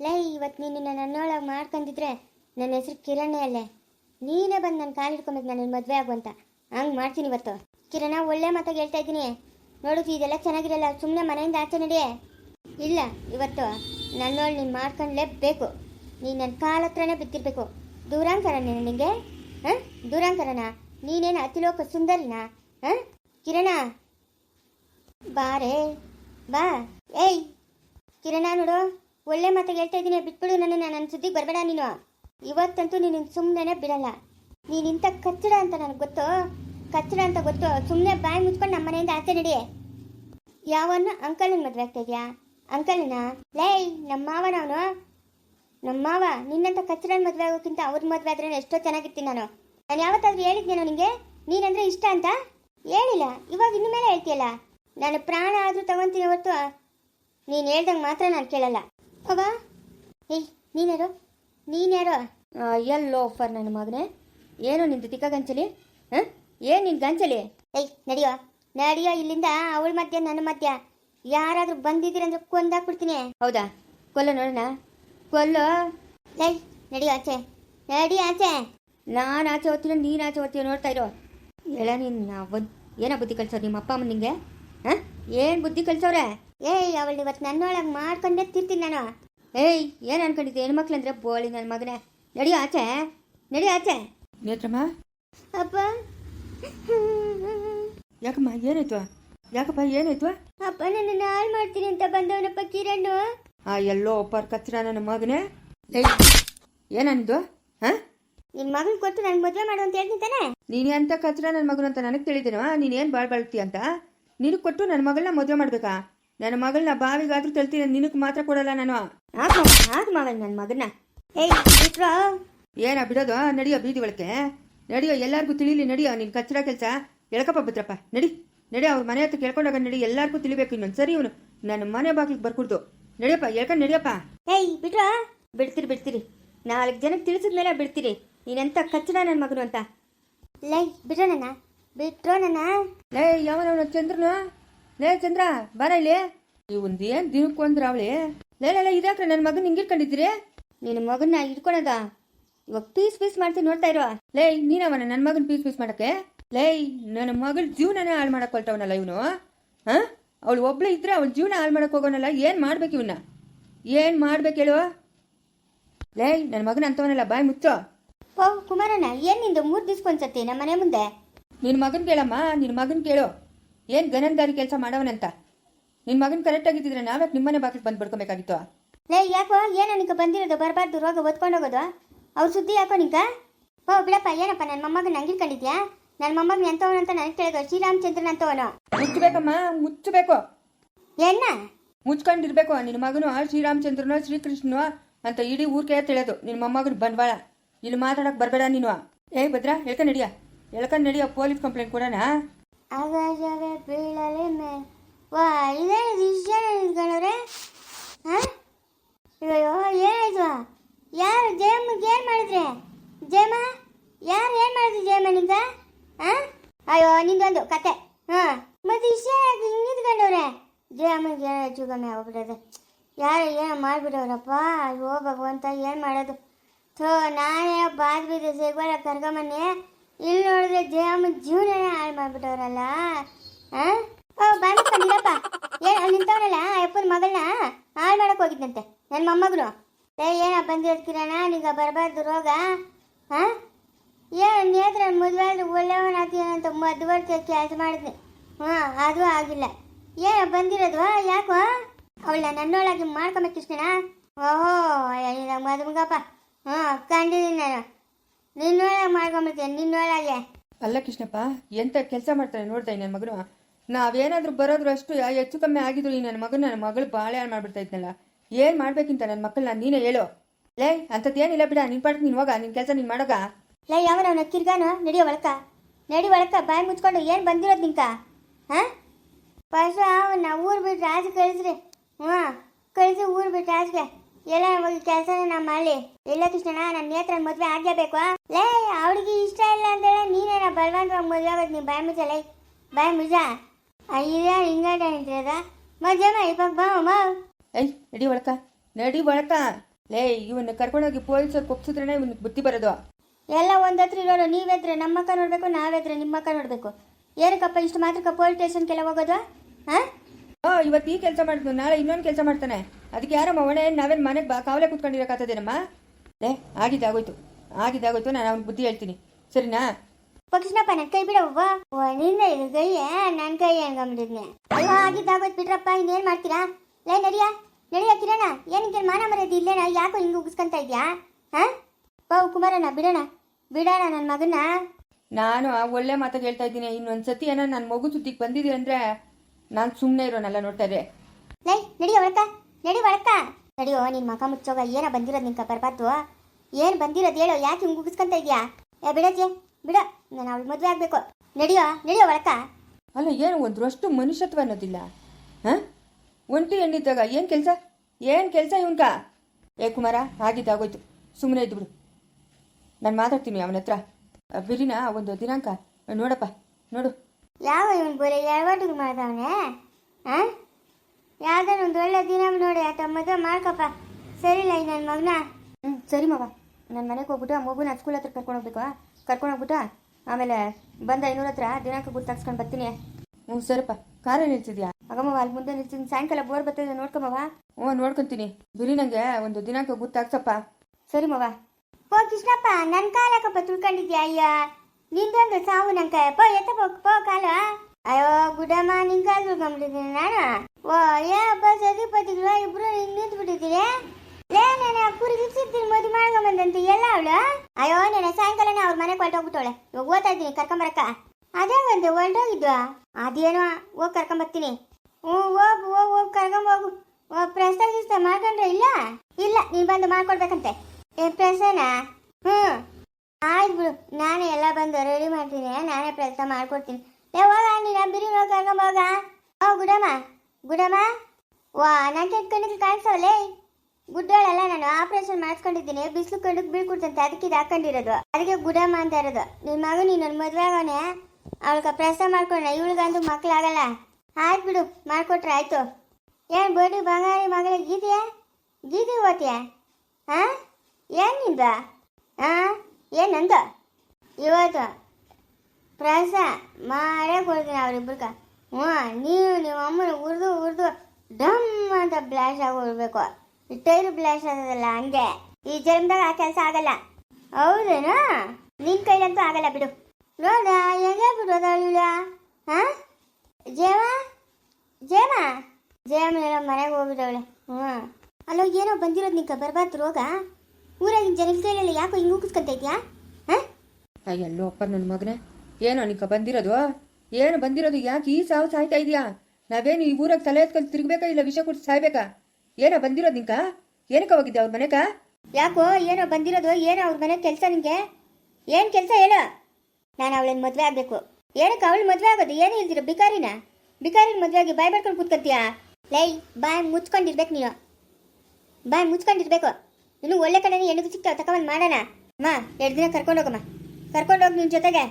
ಲೇ ಇವತ್ತು ನೀನು ನನ್ನೊಳಗೆ ಮಾಡ್ಕೊಂಡಿದ್ರೆ ನನ್ನ ಹೆಸರು ಕಿರಣೇ ಅಲ್ಲೇ. ನೀನೇ ಬಂದು ನನ್ನ ಕಾಲು ಹಿಡ್ಕೊಬೇಕು ನನ್ನ ಮದುವೆ ಆಗುವಂತ ಹಂಗೆ ಮಾಡ್ತೀನಿ ಇವತ್ತು. ಕಿರಣ, ಒಳ್ಳೆ ಮಾತಾಗಿ ಹೇಳ್ತಾ ಇದ್ದೀನಿ. ನೋಡು ಇದೆಲ್ಲ ಚೆನ್ನಾಗಿರಲ್ಲ ಸುಮ್ಮನೆ ಮನೆಯಿಂದ ಆಚೆ ನಡೆಯೇ ಇಲ್ಲ, ಇವತ್ತು ನನ್ನೋಳು ನೀನು ಮಾಡ್ಕೊಂಡ್ಲೇಬೇಕು. ನೀನು ನನ್ನ ಕಾಲ ಹತ್ರನೇ ಬಿದ್ದಿರಬೇಕು. ದೂರಾಂಕರನೇ ನಿನಗೆ ಹಾಂ? ದೂರಾಂಕರಣ ನೀನೇನು ಅತಿಲೋಕ ಸುಂದರಿನ? ಹಾಂ? ಕಿರಣ! ಬಾರೇ. ಬಾ. ಏಯ್! ಕಿರಣ, ನೋಡು. ಒಳ್ಳೆ ಮಾತು ಹೇಳ್ತಾ ಇದ್ದೀನಿ, ಬಿಟ್ಬಿಡು ನನ್ನ ನನ್ನ ಸುದ್ದಿಗೆ ಬರಬೇಡ ನೀನು. ಇವತ್ತಂತೂ ನೀನು ಸುಮ್ಮನೆ ಬಿಡಲ್ಲ. ನೀನು ಇಂಥ ಕಚ್ಚಡ ಅಂತ ನನಗೆ ಗೊತ್ತು? ಕಚ್ಚಡ ಅಂತ ಗೊತ್ತು? ಸುಮ್ಮನೆ ಬಾಯಿ ಮುಚ್ಕೊಂಡು ನಮ್ಮ ಮನೆಯಿಂದ ಆಚೆ ನಡಿ. ಯಾವನ್ನ ಅಂಕಲ್ನ ಮದುವೆ ಆಗ್ತಾ ಇದೆಯಾ? ಅಂಕಲ್ನ? ಲೇ ನಮ್ಮ ಮಾವನವನು ನಮ್ಮ ಮಾವ, ನಿನ್ನಂಥ ಕಚ್ಚಡ ಮದುವೆ ಆಗೋಕ್ಕಿಂತ ಅವ್ರ ಮದುವೆ ಆದ್ರೆ ಎಷ್ಟೋ ಚೆನ್ನಾಗಿರ್ತೀನಿ ನಾನು. ನಾನು ಯಾವತ್ತಾದ್ರೂ ಹೇಳಿದ್ನೇನೋ ನಿಂಗೆ? ನೀನಂದ್ರೆ ಇಷ್ಟ ಅಂತ? ಹೇಳಿಲ್ಲ. ಇವಾಗ ಇನ್ನು ಮೇಲೆ ಹೇಳ್ತೀಯಲ್ಲ? ನಾನು ಪ್ರಾಣ ಆದರೂ ತಗೊಂತೀನಿ ಹೊರತು, ನೀನು ಹೇಳ್ದಂಗೆ ಮಾತ್ರ ನಾನು ಕೇಳಲ್ಲ. ಅವ ಏಯ್ ನೀನ್ಯಾರೋ? ನೀನ್ಯಾರೋ? ಎಲ್ಲೋ ಫರ್ ನನ್ನ ಮಗನೇ ಏನು ನಿಂದು ತಿಕ್ಕ ಗಂಚಲಿ? ಹಾಂ? ಏನು ನಿನ್ ಗಂಚಲಿ? ಏಯ್, ನಡಿಯೋ. ನಡಿಯೋ, ಇಲ್ಲಿಂದ ಅವಳ ಮಧ್ಯ, ನನ್ನ ಮಧ್ಯ. ಯಾರಾದ್ರೂ ಬಂದಿದ್ದೀರಂದ್ರೆ ಕೊಂದಾಕ್ಬಿಡ್ತೀನಿ ಹೌದಾ? ಕೊಲ್ಲ ನೋಡೋಣ. ಕೊಲ್ಲು? ಏಯ್, ನಡಿಯೋ ಆಚೆ. ನಡಿ ಆಚೆ. ನಾನು ಆಚೆ ಓದ್ತೀನೋ ನೀನು ಆಚೆ ಓದ್ತೀವಿ ನೋಡ್ತಾ ಇರೋ. ಹೇಳ ನೀನು ಏನೋ ಬುದ್ಧಿ ಕಲಿಸೋರು ನಿಮ್ಮ ಅಪ್ಪ ಅಮ್ಮ ನಿಂಗೆ ಹಾಂ? ಏನು ಬುದ್ಧಿ ಕಲ್ಸವ್ರೆ ಏಯ್ ಅವಳು ಇವತ್ತು ನನ್ನೊಳಗೆ ಮಾಡ್ಕೊಂಡೇ ತಿರ್ತೀನಿ ನಾನು. ಏಯ್ ಏನು ಅನ್ಕೊಂಡಿದ್ದೆ? ಹೆಣ್ಮಕ್ಳು ಅಂದರೆ ಬೋಳಿ ನನ್ನ ಮಗನೇ. ನಡಿ ಆಚೆ ನಡಿ ಆಚೆ. ನೇತ್ರಮ್ಮ? ಅಪ್ಪ. ಯಾಕಮ್ಮ ಏನಾಯ್ತು? ಯಾಕಪ್ಪ ಏನಾಯ್ತು? ಅಪ್ಪ ನನ್ನ ಹಾಳು ಮಾಡ್ತೀನಿ ಅಂತ ಬಂದವನಪ್ಪ ಕಿರಣ್. ಆ ಎಲ್ಲೋ ಒಬ್ಬರ ಕತ್ರ ನನ್ನ ಮಗನೇ. ಏನಂದು? ಹಾ? ನಿನ್ ಮಗನ್ ಕೊಟ್ಟು ನನ್ ಮದ್ವೆ ಮಾಡು ಅಂತ ಹೇಳ್ತೀನಿ ತಾನೆ. ನೀನು ಎಂತ ಕತ್ರ ನನ್ನ ಮಗನ ಅಂತ ನನಗೆ ತಿಳಿದಿನವ ನೀನು ಏನ್ ಬಾಳ್ ಬಾಳ್ತಿ ಅಂತ? ನೀನು ಕೊಟ್ಟು ನನ್ನ ಮಗಳನ್ನ ಮದುವೆ ಮಾಡ್ಬೇಕಾ? ನನ್ನ ಮಗಳನ್ನ ಬಾವಿಗಾದ್ರೂ ತಳ್ತೀನಿ ನಿನಗೆ ಮಾತ್ರ ಕೊಡಲ್ಲ ನಾನು. ಹಾಕ್ ಮಗ ನನ್ನ ಮಗನ ಏಯ್ ಬಿಟ್ರೋ. ಏನ ಬಿಡೋದು? ನಡಿಯೋ ಬೀದಿ ಒಳಕ್ಕೆ. ನಡಿಯೋ ಎಲ್ಲಾರ್ಗೂ ತಿಳಿಲಿ ನಡಿಯೋ ನಿನ್ ಕಚ್ಚಡ ಕೆಲಸ. ಎಳ್ಕಪ್ಪ ಭದ್ರಪ್ಪ ನಡಿ. ನಡಿ ಅವ್ರ ಮನೆ ಹತ್ರ ಕೇಳ್ಕೊಂಡಾಗ ನಡಿ ಎಲ್ಲಾರ್ಗೂ ತಿಳಿಬೇಕು ಇನ್ನೊಂದು ಸರಿ ಇವನು. ನನ್ನ ಮನೆ ಬಾಗಿಲಿಗೆ ಬರ್ಕೊಡ್ತು ನಡಿಯಪ್ಪ ಹೇಳ್ಕೊಂಡು ನಡಿಯಪ್ಪ. ಏಯ್ ಬಿಟ್ರಾ. ಬಿಡ್ತೀರಿ ಬಿಡ್ತೀರಿ. ನಾಲ್ಕು ಜನಕ್ಕೆ ತಿಳಿಸಿದ್ಮೇಲೆ ಬಿಡ್ತೀರಿ. ನೀನೆಂತ ಕಚ್ಚಡ ನನ್ನ ಮಗನು ಅಂತ? ಲೈ ಬಿಟ್ರೋ ನನ್ನ. ಬಿಟ್ರೋ ನನ್ನ? ಲೈ ಯಾವ ಚಂದ್ರನು? ಲೇ ಚಂದ್ರ ಬಾರ ಇಲ್ಲಿ. ಇವಂದು ಏನು ದಿನಕ್ಕೊಂದ್ರ ಅವಳಿ? ಲೇ ಲೇ ಇದಾಕ್ರೆ ನನ್ನ ಮಗನ ಹಿಂಗಿರ್ಕೊಂಡಿದ್ದೀರಿ ನಿನ್ನ ಮಗನ್ನ ಹಿಡ್ಕೊಳದ? ಇವಾಗ ಪೀಸ್ ಪೀಸ್ ಮಾಡ್ತೀನಿ ನೋಡ್ತಾ ಇರೋ ಲೇ ನೀನವನ ನನ್ನ ಮಗನ ಪೀಸ್ ಪೀಸ್ ಮಾಡಕ್ಕೆ? ಲೇ ನನ್ನ ಮಗಳ ಜೀವನನ ಹಾಳು ಮಾಡಕ್ ಹೊಲ್ತಾವನಲ್ಲ ಇವನು? ಹಾ? ಅವಳು ಒಬ್ಳು ಇದ್ರೆ ಅವಳ ಜೀವನ ಹಾಳು ಮಾಡಕ್ ಹೋಗೋನಲ್ಲ ಏನು ಮಾಡ್ಬೇಕು ಇವನ್ನ ಏನು ಮಾಡ್ಬೇಕು ಹೇಳುವ ಲೇ ನನ್ನ ಮಗನ ಅಂತವನಲ್ಲ ಬಾಯ್ ಮುಚ್ಚೋ. ಓ ಕುಮಾರಣ್ಣ ಏನ್ ನಿಂದು ಮೂರು ದಿವ್ಸಕ್ಕೊಂದ್ಸತಿ ನಮ್ಮ ಮನೆ ಮುಂದೆ? ನಿನ್ನ ಮಗನ್ ಕೇಳಮ್ಮ ನಿನ್ನ ಮಗನ್ ಕೇಳು. ಏನು ಗನಂದಾರಿ ಕೆಲಸ ಮಾಡವನಂತ? ನಿನ್ನ ಮಗನ್ ಕರೆಕ್ಟ್ ಆಗಿದ್ರೆ ನಾವ್ಯಾಕೆ ನಿಮ್ಮನೆ ಬಾಗಿಲು ಬಂದು ಬಿಡ್ಕೊಬೇಕಾಗಿತ್ತು? ಲೇ ಯಾಕೋ? ಏನೋ ನಿಂಗೆ ಬಂದಿರೋದು ಬರಬಾರ್ದು ರೋಗ ಒತ್ಕೊಂಡು ಹೋಗೋದು? ಅವ್ರ ಸುದ್ದಿ ಯಾಕೋ ನಿಂಗ? ಓ ಬಿಡಪ್ಪ ಏನಪ್ಪ ನನ್ನ ಮೊಮ್ಮಗನ ಹಂಗಿರ್ಕೊಂಡಿದ್ಯಾ? ನನ್ನ ಮೊಮ್ಮಗನ ಎಂತವನು ಅಂತ ನನಗೆ ಕೇಳಿದ ಶ್ರೀರಾಮಚಂದ್ರನ್ ಅಂತವನು. ಮುಚ್ಚಬೇಕಮ್ಮ ಮುಚ್ಚಬೇಕು. ಏನ? ಮುಚ್ಕೊಂಡಿರ್ಬೇಕು ನಿನ್ನ ಮಗನು ಶ್ರೀರಾಮಚಂದ್ರನೋ ಶ್ರೀಕೃಷ್ಣನೋ ಅಂತ ಇಡೀ ಊರ್ಗೆ ತಿಳಿಯೋದು ನಿನ್ನ ಮೊಮ್ಮಗನ ಬಂಡವಾಳ. ಇಲ್ಲಿ ಮಾತಾಡಕ್ ಬರಬೇಡ ನೀನು. ಏ ಭದ್ರ ಹೇಳ್ಕೊಂಡು ನಡಿಯ. ಹೇಳ್ಕೊಂಡು ನಡಿಯ ಪೊಲೀಸ್ ಕಂಪ್ಲೇಂಟ್ ಕೊಡೋಣ. ಆಗಾಜವೇ ಬೀಳಲಿ ಮೇ. ವಾ ಇದೇನು ವಿಷಯ ನಿಂತ್ಕೊಂಡವ್ರೆ? ಹಾಂ? ಅಯ್ಯೋ ಏನಾಯ್ತು? ಯಾರು ಜಯಮ್ಮಗೆ ಏನು ಮಾಡಿದ್ರೆ? ಜಯಮ್ಮ, ಯಾರು ಏನು ಮಾಡಿದ್ರಿ ಜಯಮ್ಮ ನಿಂಗ ಹಾಂ? ಅಯ್ಯೋ, ನಿಂದೊಂದು ಕತೆ. ಹಾಂ. ಮತ್ತೆ ಇಷ್ಟ ನಿಂತ್ಕೊಂಡವ್ರೆ? ಜಯಮ್ಮಗೆ ಏನೋ ಹೆಚ್ಚು ಕಮ್ಮಿ ಆಗ್ಬಿಡೋದು ಯಾರು ಏನೋ ಮಾಡಿಬಿಟ್ಟವ್ರಪ್ಪ? ಅಯ್ಯೋ, ಭಗವಂತ ಏನು ಮಾಡೋದು? ಥೋ, ನಾನೇ ಬಾದ್ ಬಿದ್ದೆ ಸಿಗ್ಬಾರ ಕರ್ಕೊಂಬನ್ನಿ. ಇಲ್ಲಿ ನೋಡಿದ್ರೆ ಜಯಮ್ಮ ಜೀವನನೇ ಹಾಳು ಮಾಡ್ಬಿಟ್ಟವ್ರಲ್ಲ ಹಾಂ ಓ ಬಂದ್ಕೊಂಡಿರಪ್ಪ ಏ, ಅಲ್ಲಿ ನಿಂತವನಲ್ಲ ಅಪ್ಪನ ಮಗಳನ್ನ ಹಾಳು ಮಾಡಕ್ ಹೋಗಿದ್ದಂತೆ ನನ್ನ ಮೊಮ್ಮಗಳು. ಏ, ಏನ ಬಂದಿರ್ತೀರಣ ನೀಗ ಬರಬಾರ್ದು ರೋಗ ಹಾಂ ಏನು ನೇತ್ರ ಮದುವೆ ಆದ್ರೆ ಒಳ್ಳೆಯವನಾಗ್ತೀನಂತ ಮದುವೆ ಕೆಲಸ ಮಾಡಿದ್ನಿ. ಹಾಂ ಅದು ಆಗಿಲ್ಲ. ಏನ ಬಂದಿರೋದು, ಯಾಕೋ? ಅವಳ ನನ್ನೊಳಗೆ ಮಾಡ್ಕೊಂಬೇಕು ಕೃಷ್ಣನ? ಓಹೋ ಮದುಮಗಪ್ಪ ಹಾಂ ಕಂಡಿದ್ದೀನಿ ನಾನು. ನಿನ್ನೊಳಗೆ ಮಾಡ್ಕೊಂಬಿಡ್ತೀನಿ ನಿನ್ನೊಳಗೆ ಅಲ್ಲ ಕೃಷ್ಣಪ್ಪ ಎಂತ ಕೆಲಸ ಮಾಡ್ತಾನೆ ನೋಡ್ತಾ ನನ್ನ ಮಗನು. ನಾವೇನಾದ್ರೂ ಬರೋದ್ರು ಅಷ್ಟು ಹೆಚ್ಚು ಕಮ್ಮಿ ಆಗಿದ್ರು ಈ ನನ್ನ ಮಗನ ನನ್ನ ಮಗಳು ಬಾಳೆ ಹಾಳು ಮಾಡ್ಬಿಡ್ತಾ ಇದ್ನಲ್ಲ ಏನು ಮಾಡ್ಬೇಕಿಂತ ನನ್ನ ಮಕ್ಕಳನ್ನ ನೀನೇ ಹೇಳು. ಲೇ ಅಂಥದ್ದೇನಿಲ್ಲ ಬಿಡ ನಿನ್ ಪಾಠ ನೀನು ಹೋಗ ನಿನ್ನ ಕೆಲಸ ನೀನು ಮಾಡೋಗ. ಲೈ ಯಾವನವನ ಕಿರ್ಗಾನ ನಡಿಯೋ ಒಳಕ. ನಡಿ ಒಳಕ ಬಾಯಿ ಮುಚ್ಕೊಂಡು ಏನು ಬಂದಿರೋದು ನಿಂಕ? ಹಾಂ? ಫಸ್ಟ್ ಅವನ್ನ ಊರು ಬಿಟ್ಟು ರಾಜು ಕಳಿಸ್ರಿ. ಹ್ಞೂ ಕಳಿಸಿ ಊರು ಬಿಟ್ಟು ರಾಜ್ಗೆ. ಎಲ್ಲ ಒಂದು ಕೆಲಸ ನಾ ಮಾಡಲಿ. ಇಲ್ಲ ಕೃಷ್ಣ ನನ್ನ ನೇತ್ರ ಮದುವೆ ಆಗಲೇಬೇಕು ಲೇ ಅವಳಿಗೆ ಇಷ್ಟ ಇಲ್ಲ ಅಂತೇಳಿ ನೀನೇನ ಬಲವಂತವಾಗಿ ಮದುವೆ ಆಗೋದು ನೀವು ಬಾಯಿ ಮುಜ ಲೈ. ಬಾಯಿ ಮುಜ ಅಯ್ಯ ಹಿಂಗ ನಿಂತಿರೋದ ಮಜಮ್ಮ ಇವಾಗ ಬಾ ಅಮ್ಮ ಏಯ್ ನಡಿ ಒಳಕ. ನಡಿ ಒಳಕ. ಲೇ ಇವನ್ನ ಕರ್ಕೊಂಡೋಗಿ ಪೊಲೀಸರು ಕೊಪ್ಸಿದ್ರೇನೆ ಇವನಿಗೆ ಬುದ್ಧಿ ಬರೋದು. ಎಲ್ಲ ಒಂದತ್ರ ಹತ್ರ ಇರೋರು ನೀವೆದ್ರೆ ನಮ್ಮ ಅಕ್ಕ ನೋಡ್ಬೇಕು ನಾವೆದ್ರೆ ನಿಮ್ಮ ಅಕ್ಕ ನೋಡ್ಬೇಕು. ಏನಕ್ಕಪ್ಪ ಇಷ್ಟು ಮಾತ್ರಕ್ಕ ಪೊಲೀಸ್ ಸ್ಟೇಷನ್ಗೆಲ್ಲ ಹೋಗೋದು ಹಾ ಇವತ್ತು ಈ ಕೆಲಸ ಮಾಡಿದ್ನು ನಾಳೆ ಇನ್ನೊಂದು ಕೆಲಸ ಮಾಡ್ತಾನೆ. ಅದಕ್ಕೆ ಯಾರಮ್ಮ ಒಣೆ ನಾವೇನು ಮನೆಗೆ ಬಾ ಕಾವಲೆ ಕೂತ್ಕೊಂಡಿರೋಕ್ಕಾಗ್ತದೇನಮ್ಮ? ಏ ಆಗಿದ್ದಾಗೋಯ್ತು ಆಗಿದ್ದಾಗೋಯ್ತು ನಾನು ಅವ್ನಿಗೆ ಬುದ್ಧಿ ಹೇಳ್ತೀನಿ. ಸರಿನಾ? ಪಕ್ಷಣಪ್ಪ ನನ್ನ ಕೈ ಬಿಡವ್ವ ನಿನ್ನ ಕೈಯ ನನ್ನ ಕೈ ಹಂಗಂಬಿಡಿದ್ನೆ ಅಯ್ಯೋ ಆಗಿದ್ದಾಗೋಯ್ತು ಬಿಡ್ರಪ್ಪ ಇನ್ನೇನ್ ಮಾಡ್ತೀರಾ? ಲೈ ನಡಿಯ ನಡಿಯ ಕಿರಣ ಏನಕ್ಕೆ ಮಾನ ಮರ್ಯಾದೆ ಇಲ್ಲೇನ? ಯಾಕೋ ಹಿಂಗೆ ಉಗಿಸ್ಕೊಂತ ಇದ್ಯಾ? ಹಾ? ಬಾವು ಕುಮಾರಣ್ಣ ಬಿಡೋಣ ಬಿಡೋಣ ನನ್ನ ಮಗನ ನಾನು ಆ ಒಳ್ಳೆ ಮಾತಾಗ ಹೇಳ್ತಾ ಇದ್ದೀನಿ. ಇನ್ನೊಂದ್ಸತಿ ಏನೋ ನನ್ನ ಮಗು ಸುದ್ದಿಗೆ ಬಂದಿದೆ ಅಂದರೆ ನಾನು ಸುಮ್ಮನೆ ಇರೋನಲ್ಲ ನೋಡ್ತಾ ಇದ್ರೆ. ಲೈ ನಡಿಯೋ ಒಳಕ? ನಡಿ ಒಳಕ? ನಡಿಯೋ ನಿನ್ ಮಕ ಮುಚ್ಚೋಗ ಏನ ಬಂದಿರೋದು ನಿನ್ಕ ಬರ್ಬಾರ್ದು? ಏನ್ ಬಂದಿರೋದು ಹೇಳೋ ಯಾಕೆ ಹಿಂಗ್ ಉಗಿಸ್ಕೊಂತ ಇದ್ಯಾ? ಏ ಬಿಡಜ್ಜೆ ಬಿಡ. ನಾನು ಅವಳು ಮದುವೆ ಆಗ್ಬೇಕು. ನಡಿಯೋ ನಡಿಯೋ ಒಳಕ? ಅಲ್ಲ ಏನು ಒಂದ್ರಷ್ಟು ಮನುಷ್ಯತ್ವ ಅನ್ನೋದಿಲ್ಲ. ಹಾಂ? ಒಂಟಿ ಎಣ್ಣಿದ್ದಾಗ ಏನು ಕೆಲಸ? ಏನು ಕೆಲಸ ಇವನ್ಕ? ಏ ಕುಮಾರ ಆಗಿದ್ದಾಗೋಯ್ತು ಸುಮ್ಮನೆ ಇದ್ದು ಬಿಡು. ನಾನು ಮಾತಾಡ್ತೀನಿ ಅವನ ಹತ್ರ ಬಿರಿನ ಒಂದು ದಿನಾಂಕ. ನೋಡಪ್ಪ ನೋಡು. ಯಾವ ಇವನ್ ಬೋಲೆ? ಯಾವಟಿಗೆ ಮಾಡ್ದವನೆ ಆ? ಯಾವ್ದಾರ ಒಂದು ಒಳ್ಳೆ ದಿನ ನೋಡಿ ಆತ ಮದುವೆ ಮಾಡ್ಕಪ್ಪ ಸರಿಲ್ಲ ಈ ನನ್ನ ಮಗನ. ಹ್ಞೂ ಸರಿ ಮಗ ನನ್ನ ಮನೆಗೆ ಹೋಗ್ಬಿಟ್ಟು ಆ ಮಗುನ ಸ್ಕೂಲ್ ಹತ್ರ ಕರ್ಕೊಂಡು ಹೋಗ್ಬೇಕು ಕರ್ಕೊಂಡು ಹೋಗ್ಬಿಟ್ಟು ಆಮೇಲೆ ಬಂದ ಐನೂರ ಹತ್ರ ದಿನಾಂಕ ಗುರ್ತು ಹಾಕ್ಸ್ಕೊಂಡು ಬರ್ತೀನಿ. ಹ್ಞೂ ಸರಿಪ್ಪ. ಕಾರ ನಿಲ್ಸಿದ್ಯಾ? ಅಗಮ್ಮ ಅಲ್ಲಿ ಮುಂದೆ ನಿಲ್ಸಿದ್ದೀನಿ ಸಾಯಂಕಾಲ ಬೋರ್ ಬರ್ತದೆ ನೋಡ್ಕೊಂಬವ ಹ್ಞೂ ನೋಡ್ಕೊಂತೀನಿ. ಬಿರಿ ನನಗೆ ಒಂದು ದಿನಾಂಕ ಗುರ್ತಾಕ್ಸಪ್ಪ ಸರಿ ಮವ. ಓ ಕೃಷ್ಣಪ್ಪ ನನ್ನ ಕಾಲಕ್ಕಪ್ಪ ತುಳ್ಕೊಂಡಿದ್ಯಾ ಅಯ್ಯ? ನಿಂದೊಂದು ಸಾವು ನಂಗೆ. ಪೋ, ಎತ್ತ ಪೋ ಪೋ, ಕಾಲ ಅಯ್ಯೋ, ಗುಡಮ್ಮ ಕಾಲು ತುಳ್ಕೊಂಡ್ಬಿಟ್ಟಿದ್ದೀನಿ ನಾನು. ಓ ಏನಪ್ಪ ಸತಿಪತಿಗಳು, ಇಬ್ರು ಹಿಂಗ್ ನಿಂತು ಬಿಟ್ಟಿದ್ದೀರಿ ಲೇ, ನಾನು ಕುರಿ ಇರ್ಸಿರ್ತೀನಿ ಮದುವೆ ಮಾಡ್ಕೊಂಬಂದಂತೆ ಎಲ್ಲ ಅವಳು ಅಯ್ಯೋ, ನೆನೆ ಸಾಯಂಕಾಲನೇ ಅವ್ರ ಮನೆಗೆ ಹೊರಟೋಗ್ಬಿಟ್ಟವಳೆ. ಇವಾಗ ಓದ್ತಾ ಇದ್ದೀನಿ ಕರ್ಕೊಂಬರಕ್ಕ. ಅದೇ ಒಂದು ಹೊರಟೋಗಿದ್ವಾ ಅದೇನೋ, ಹೋಗಿ ಕರ್ಕೊಂಬರ್ತೀನಿ. ಹ್ಞೂ, ಹೋಗು ಹೋಗು, ಹೋಗಿ ಕರ್ಕೊಂಬೋಗು ಓ ಗಿಸ್ತಾವ ಮಾಡ್ಕೊಂಡ್ರೆ ಇಲ್ಲ? ಇಲ್ಲ, ನೀನು ಬಂದು ಮಾಡ್ಕೊಡ್ಬೇಕಂತೆ. ಏ ಪ್ರಸನ್ನ ಹ್ಞೂ. ಆಯ್ತು ಬಿಡು. ನಾನೇ ಎಲ್ಲ ಬಂದು ರೆಡಿ ಮಾಡ್ತೀನಿ. ನಾನೇ ಪ್ರಸ್ತ ಮಾಡ್ಕೊಡ್ತೀನಿ. ಹೋಗ ನೀನು ಬಿರಿ ಹೋಗಿ ಕರ್ಕೊಂಬೋಗ ಓ, ಗುಡಮ್ಮ. ಗುಡಮ್ಮ. ವಾ, ನಾನು ಕೆಟ್ಕೊಂಡಿದ್ದು ಕಾಣಿಸೋಲೇ ಗುಡ್ಡಗಳೆಲ್ಲ ನಾನು. ಆಪರೇಷನ್ ಮಾಡಿಸ್ಕೊಂಡಿದ್ದೀನಿ. ಬಿಸಿಲು ಕಂಡಕ್ಕೆ ಬೀಳ್ಕೊಡ್ತಂತೆ ಅದಕ್ಕೆ ಇದು ಹಾಕೊಂಡಿರೋದು. ಅದಕ್ಕೆ ಗುಡಮ್ಮ ಅಂತ ಇರೋದು. ನಿನ್ನ ಮಗ ನೀನು ನನ್ನ ಮದುವೆ ಆಗೋನೆ ಅವಳಿಗೆ ಪ್ರಸ್ತ ಮಾಡ್ಕೊಂಡ ಇವಳಿಗಂದು ಮಕ್ಕಳಾಗಲ್ಲ ಆಯ್ತು ಬಿಡು. ಮಾಡ್ಕೊಟ್ರೆ ಆಯಿತು. ಏನು ಬೋಡಿ ಬಂಗಾರಿ ಮಗಳ ಗೀತೆಯಾ? ಗೀತೆ ಓತಿಯಾ ಹಾಂ ಏನು ಹಾಂ ಏನಂದ? ಇವತ್ತು ಪ್ರಸ ಮಾಡೇ ಕೊಡ್ತೀನಿ ಅವ್ರಿಬ್ರಕ ಹ್ಞೂ, ನೀವು ನಿಮ್ಮ ಅಮ್ಮನ ಉರ್ದು ಉರ್ದು ಡಮ್ ಅಂತ ಬ್ಲಾಶ್ ಆಗಿ ಉರ್ಬೇಕು ಟೈರು ಬ್ಲಾಶ್ ಆಗೋದಲ್ಲ ಹಂಗೆ. ಈ ಜನ್ಮದಾಗ ಆ ಕೆಲಸ ಆಗಲ್ಲ. ಹೌದೇನಾ? ನಿನ್ನ ಕೈಲಂತೂ ಆಗಲ್ಲ ಬಿಡು. ನೋಡ ಹೆಂಗೆ ಬಿಡೋದ ಇವಳ ಹಾಂ? ಜೇಮ ಜೇಮ ಜೇಮ ಮನೆಗೆ ಹೋಗ್ಬಿಟ್ಟವಳೆ. ಹ್ಞೂ. ಅಲ್ಲೋ, ಏನೋ ಬಂದಿರೋದು ನಿಂಕ, ಬರಬಾರ್ದು ರೋಗ? ಊರಾಗಿನ ಜನ ಕೈಲೆಲ್ಲ ಯಾಕೋ ಹಿಂಗೆ ಇದೆಯಾ? ಹಾಂ? ಅಯ್ಯಲ್ಲೋ ಅಪ್ಪ ನನ್ನ ಮಗನೇ. ಏನೋ ನಿಂಕ ಬಂದಿರೋದು? ಏನು ಬಂದಿರೋದು? ಯಾಕೆ ಈ ಸಾವು ಸಾಯ್ತಾ ಇದೆಯಾ? ನಾವೇನು ಈ ಊರಾಗ ತಲೆ ಎತ್ಕೊಂಡು ತಿರ್ಗಬೇಕಾ ಇಲ್ಲ ವಿಷ ಕೊಟ್ಟು ಸಾಯ್ಬೇಕಾ? ಏನೋ ಬಂದಿರೋದು ನಿಂಕ ಏನಕ್ಕೆ ಹೋಗಿದ್ದೆ ಅವ್ರ ಮನೆಗ ಯಾಕೋ ಏನೋ ಬಂದಿರೋದು? ಏನೋ ಅವ್ರ ಮನೆ ಕೆಲಸ ನಿಂಗೆ? ಏನು ಕೆಲಸ ಹೇಳು? ನಾನು ಅವಳನ್ನ ಮದುವೆ ಆಗಬೇಕು. ಏನಕ್ಕೆ ಅವಳು ಮದುವೆ ಆಗೋದು? ಏನು ಇಲ್ದಿರ ಬಿಕಾರಿನ? ಬಿಕಾರಿನ ಮದುವೆ ಆಗಿ ಬಾಯ್ ಬರ್ಕೊಂಡು ಕೂತ್ಕೊಂತೀಯಾ? ಲೈ ಬಾಯ್ ಮುಚ್ಕೊಂಡಿರ್ಬೇಕು ನೀನು. ಬಾಯ್ ಮುಚ್ಕೊಂಡಿರ್ಬೇಕು. ಇನ್ನು ಒಳ್ಳೆ ಕಡೆನೇ ಹೆಣ್ಣಿಗೆ ಸಿಕ್ತಾವ ತಗೊಂಡು ಮಾಡೋಣ. ಅಮ್ಮ ಎರಡು ದಿನ ಕರ್ಕೊಂಡೋಗಮ್ಮ ಕರ್ಕೊಂಡೋಗಿ ನಿನ್ನ ಜೊತೆಗೆ.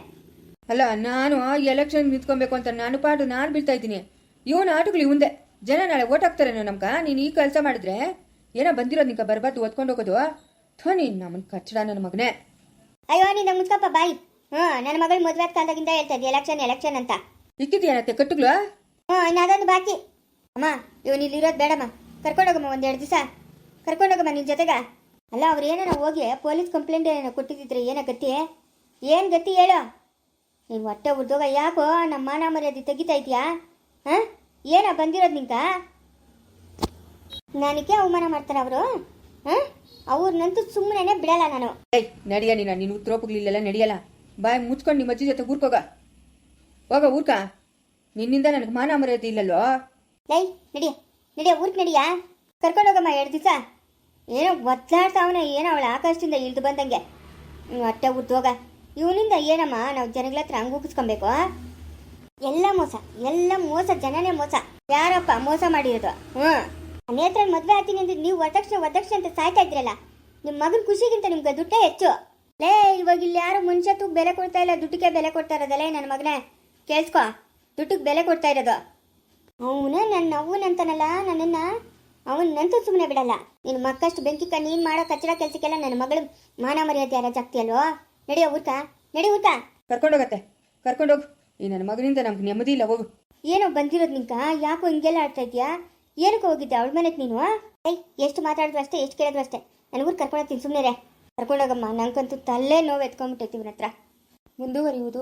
ಅಲ್ಲ ನಾನು ಎಲೆಕ್ಷನ್ ನಿಂತ್ಕೊಬೇಕು ಅಂತ ನಾನು ಪಾಡು ನಾನು ಬೀಳ್ತಾ ಇದ್ದೀನಿ. ಇವನು ಆಟಗಳು ಇವಂದೆ ಜನ ನಾಳೆ ಓಟ್ ಹಾಕ್ತಾರೇನೋ ನಮ್ಗ ನೀನು ಈ ಕೆಲಸ ಮಾಡಿದ್ರೆ ಏನೋ ಬಂದಿರೋದು ನಿಂಕ ಬರ್ಬಾರ್ದು ಓದ್ಕೊಂಡು ಹೋಗೋದು? ಥೋ ನೀನು ನಮ್ಮನ್ನ ಕಚ್ಚಡ ನನ್ನ ಮಗನೇ. ಅಯ್ಯೋ ನಿನ್ನ ಮುಚ್ಕಪ್ಪ ಬಾಯ್. ಹ್ಞೂ ನನ್ನ ಮಗಳು ಮದುವೆ ಕಾಲದಾಗಿಂದ ಹೇಳ್ತಾ ಇದ್ದೆ ಎಲೆಕ್ಷನ್ ಎಲೆಕ್ಷನ್ ಅಂತ. ಇಕ್ಕಿದ್ಯಾನತ್ತೆ ಕಟ್ಟುಗಳು? ಹ್ಞೂ ಇನ್ನದೊಂದು ಬಾಕಿ. ಅಮ್ಮ ಇವನು ಇಲ್ಲಿರೋದು ಬೇಡಮ್ಮ. ಕರ್ಕೊಂಡೋಗಮ್ಮ ಒಂದೆರಡು ದಿವಸ. ಕರ್ಕೊಂಡೋಗಮ್ಮ ನಿನ್ನ ಜೊತೆಗ. ಅಲ್ಲ ಅವ್ರು ಏನೋ ಹೋಗಿ ಪೊಲೀಸ್ ಕಂಪ್ಲೇಂಟ್ ಏನೋ ಕೊಟ್ಟಿದ್ದಿದ್ರೆ ಏನೋ ಗತಿ? ಏನು ಗತಿ ಹೇಳು? ನೀನು ಹೊಟ್ಟೆ ಉರ್ದೋಗ ಯಾಕೋ ನಮ್ಮ ಮಾನ ಮರ್ಯಾದೆ ತೆಗಿತಾ ಇದೆಯಾ? ಹಾಂ? ಏನೋ ಬಂದಿರೋದು ನಿಂಕ ನನಗೆ ಅವಮಾನ ಮಾಡ್ತಾರೆ ಅವರು. ಹಾಂ? ಅವ್ರನ್ನಂತೂ ಸುಮ್ಮನೆ ಬಿಡಲ್ಲ ನಾನು. ಏಯ್ ನಡಿಯ ನೀನು. ನೀನು ಉತ್ತರೋಪಗಳಿಲ್ಲೆಲ್ಲ ನಡೆಯಲ್ಲ. ಬಾಯ್ ಮುಚ್ಕೊಂಡು ನಿಮ್ಮ ಅಜ್ಜಿ ಜೊತೆ ಊರ್ಕೋಗ. ಹೋಗ ಊರ್ಕ. ನಿನ್ನಿಂದ ನನಗೆ ಮಾನ ಮರ್ಯಾದೆ ಇಲ್ಲಲ್ವೋ ಲೈ ನಡಿಯ ನಡಿಯ ಊರ್ಕ್ ನಡಿಯ? ಕರ್ಕೊಂಡೋಗಮ್ಮ ಎರಡು ದಿವಸ. ಏನೋ ಒದ್ದಾಡ್ತಾವನೆ ಏನೋ ಅವಳ ಆಕಾಶದಿಂದ ಇಳಿದು ಬಂದಂಗೆ. ಹೊಟ್ಟೆ ಉದ್ದೋಗ ಇವನಿಂದ ಏನಮ್ಮ ನಾವು ಜನಗಳ ಹತ್ರ ಹಂಗೆ ಉಗಿಸ್ಕೊಬೇಕು ಎಲ್ಲ ಮೋಸ ಎಲ್ಲ ಮೋಸ, ಜನನೇ ಮೋಸ. ಯಾರಪ್ಪ ಮೋಸ ಮಾಡಿರೋದು? ಹ್ಞೂ ನೇತ್ರ ಮದುವೆ ಆಗ್ತೀನಿ ಅಂದ್ರೆ ನೀವು ವರದಕ್ಷಿಣೆ ವರದಕ್ಷಿಣೆ ಅಂತ ಸಾಯ್ತಾ ಇದ್ರಲ್ಲ ನಿಮ್ಮ ಮಗನ ಖುಷಿಗಿಂತ ನಿಮ್ಗೆ ದುಡ್ಡೇ ಹೆಚ್ಚು. ಲೇ, ಇವಾಗ ಇಲ್ಲಿ ಯಾರು ಮನುಷ್ಯತ್ವಕ್ಕೆ ಬೆಲೆ ಕೊಡ್ತಾ ಇಲ್ಲ, ದುಡ್ಡಿಗೆ ಬೆಲೆ ಕೊಡ್ತಾ ಇರೋದಲ್ಲೇ ನನ್ನ ಮಗನೇ? ಕೇಳಿಸ್ಕೊ. ದುಡ್ಡಿಗೆ ಬೆಲೆ ಕೊಡ್ತಾ ಇರೋದು. ಅವನೇ ನನ್ನ ಅವ್ವನಂತಾನಲ್ಲ ನನ್ನನ್ನ? ಅವನಂತೂ ಸುಮ್ಮನೆ ಬಿಡಲ್ಲ. ನಿನ್ನ ಮಕ್ಕಷ್ಟು ಬೆಂಕಿಕ ನೀನು ಮಾಡೋ ಕಚ್ಚಡ ಕೆಲಸಕ್ಕೆಲ್ಲ ನನ್ನ ಮಗಳು ಮಾನ ಮರ್ಯಾದೆ ಯಾರ ಜಾಗ್ತಿ ಅಲ್ವೋ? ನಡೆಯೋ ಊತ ನಡಿ ಊಟ. ಕರ್ಕೊಂಡೋಗತ್ತೆ ಕರ್ಕೊಂಡೋಗು ಈ ನನ್ನ ಮಗನಿಂದ ನಮ್ಗೆ ನೆಮ್ಮದಿ ಇಲ್ಲ ಹೋಗು. ಏನೋ ಬಂದಿರೋದು ನಿಂಕ? ಯಾಕೋ ಹಿಂಗೆಲ್ಲ ಆಡ್ತಾ ಇದೆಯಾ ಏನಕ್ಕೆ ಹೋಗಿದ್ದೆ? ಅವಳ ಮನೆಗೆ ನೀನು? ಏಯ್ ಎಷ್ಟು ಮಾತಾಡಿದ್ರು ಅಷ್ಟೇ ಎಷ್ಟು ಕೇಳಿದ್ರು ಅಷ್ಟೇ. ನನ್ನ ಕರ್ಕೊಂಡು ಹೋಗ್ತೀನಿ ಸುಮ್ಮನೆ ಕರ್ಕೊಂಡೋಗಮ್ಮ ನಂಗಂತೂ ತಲೆ ನೋವು ಎತ್ಕೊಂಡ್ಬಿಟ್ಟೈತಿ ಇವನ ಹತ್ರ. ಮುಂದುವರಿಯುವುದು.